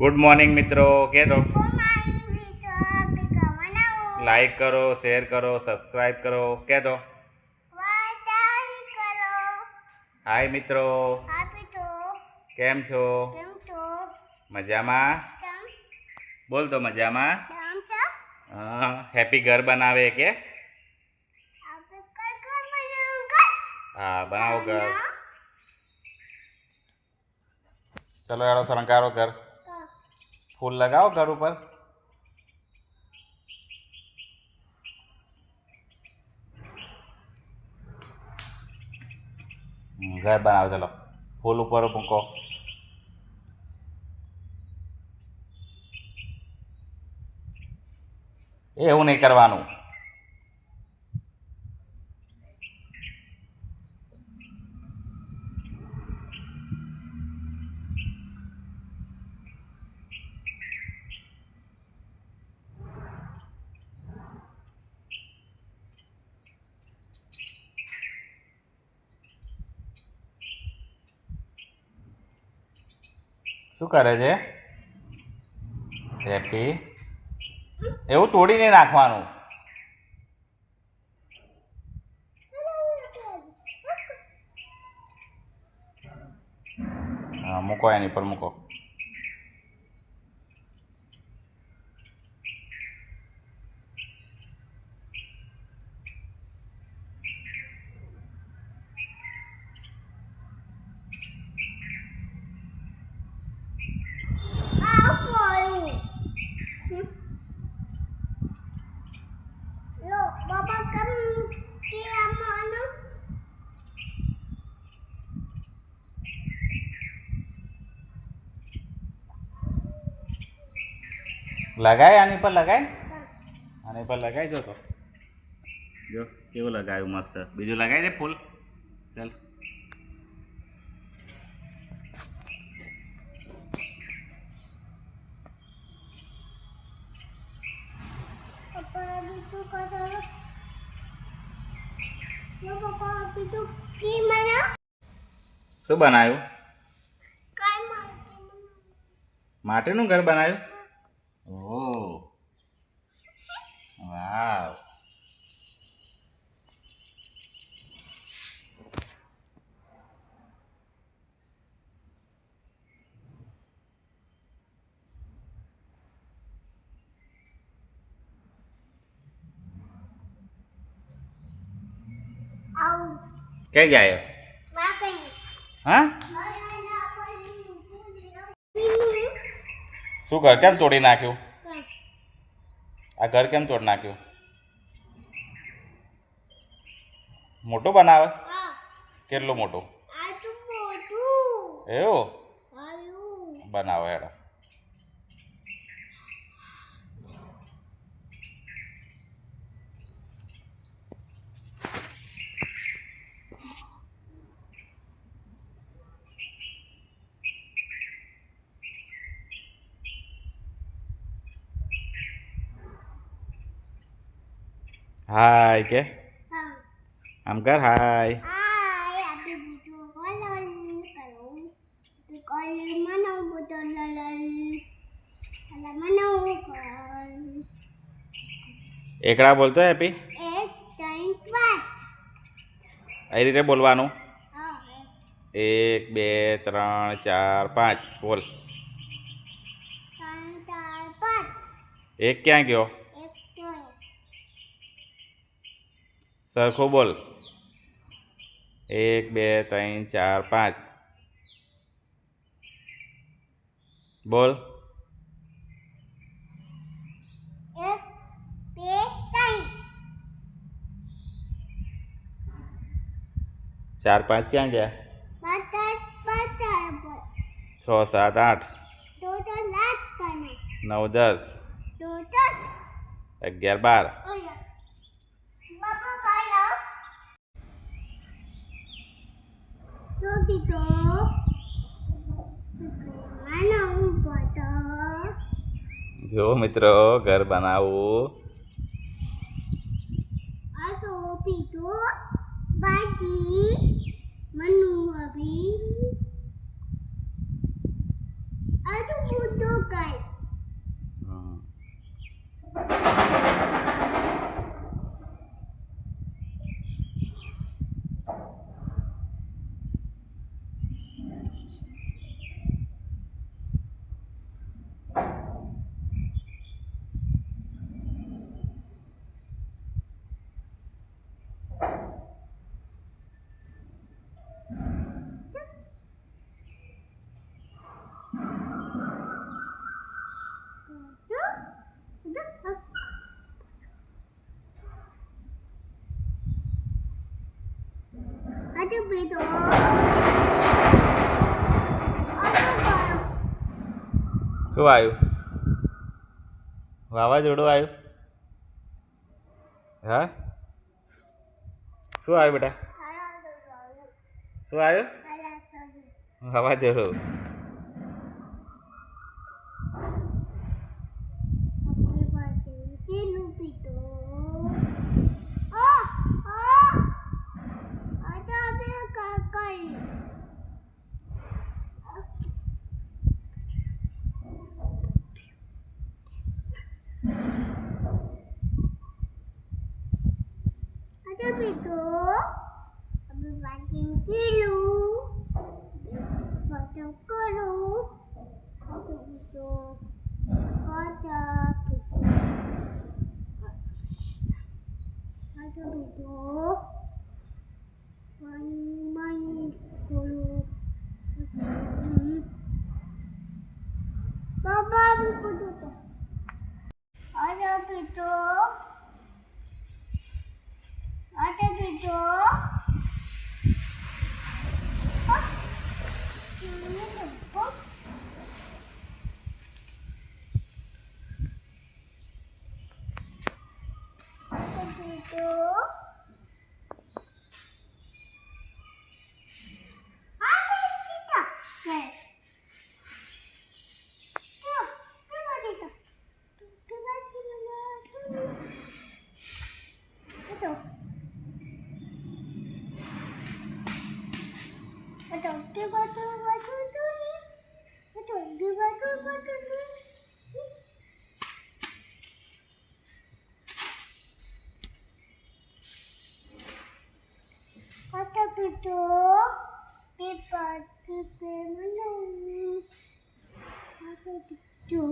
Good morning મિત્રો. કે દો લાઈક કરો શેર કરો સબસ્ક્રાઈબ કરો. કે દો હાય મિત્રો. કેમ છો? મજામાં? બોલ તો મજામાં. હા હેપી ઘર બનાવે કે? કર હા બનાવો ઘર. ચલો યારો શણગારો ઘર. ફૂલ લગાવો ઘર ઉપર ઘર બનાવો ચલો ફૂલ ઉપર મૂકો એવું નહીં કરવાનું શું કરે છે? રેપી. એવું તોડીને નાખવાનું. મૂકો એની પર મૂકો આ કોયું લો બાબા કમ કે આમાંનો લગાય આની પર લગાય? આની પર લગાવી જો તો. જો કેવું લગાવ્યું મસ્ત. બીજું લગાવી દે ફૂલ. ચાલ. શું બનાવ્યું માટીનું. ઘર બનાવ્યું Oh. Wow. cái gì má giày hả? શું ઘર કેમ તોડી નાખ્યું? આ ઘર કેમ તોડી નાખ્યું? મોટું બનાવે? કેટલું મોટું? એવું? બનાવો હેડો. હાય કે આમ કર હાય એકડા બોલતો હેપી એ રીતે બોલવાનું એક બે ત્રણ ચાર પાંચ બોલ એક ક્યાં ગયો સરખું બોલ. એક બે ત્રણ ચાર પાંચ. બોલ. ચાર પાંચ ક્યાં ગયા? છ સાત આઠ. નવ દસ. અગિયાર બાર. Foto જો મિત્રો ઘર બનાવવું આ તો પીતો બાજી કીધો શું આવ્યું? વાવાઝોડું આવ્યું? હા? શું આવ્યું બેટા? શું આવ્યું? વાવાઝોડું. 그럼 이. টকটি বাছুর বাছুর তুমি টকটি বাছুর বাছুর তুমি Kata pintu, pipa tipe menung. Kata pintu,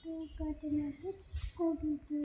buka tenaga, kau pintu.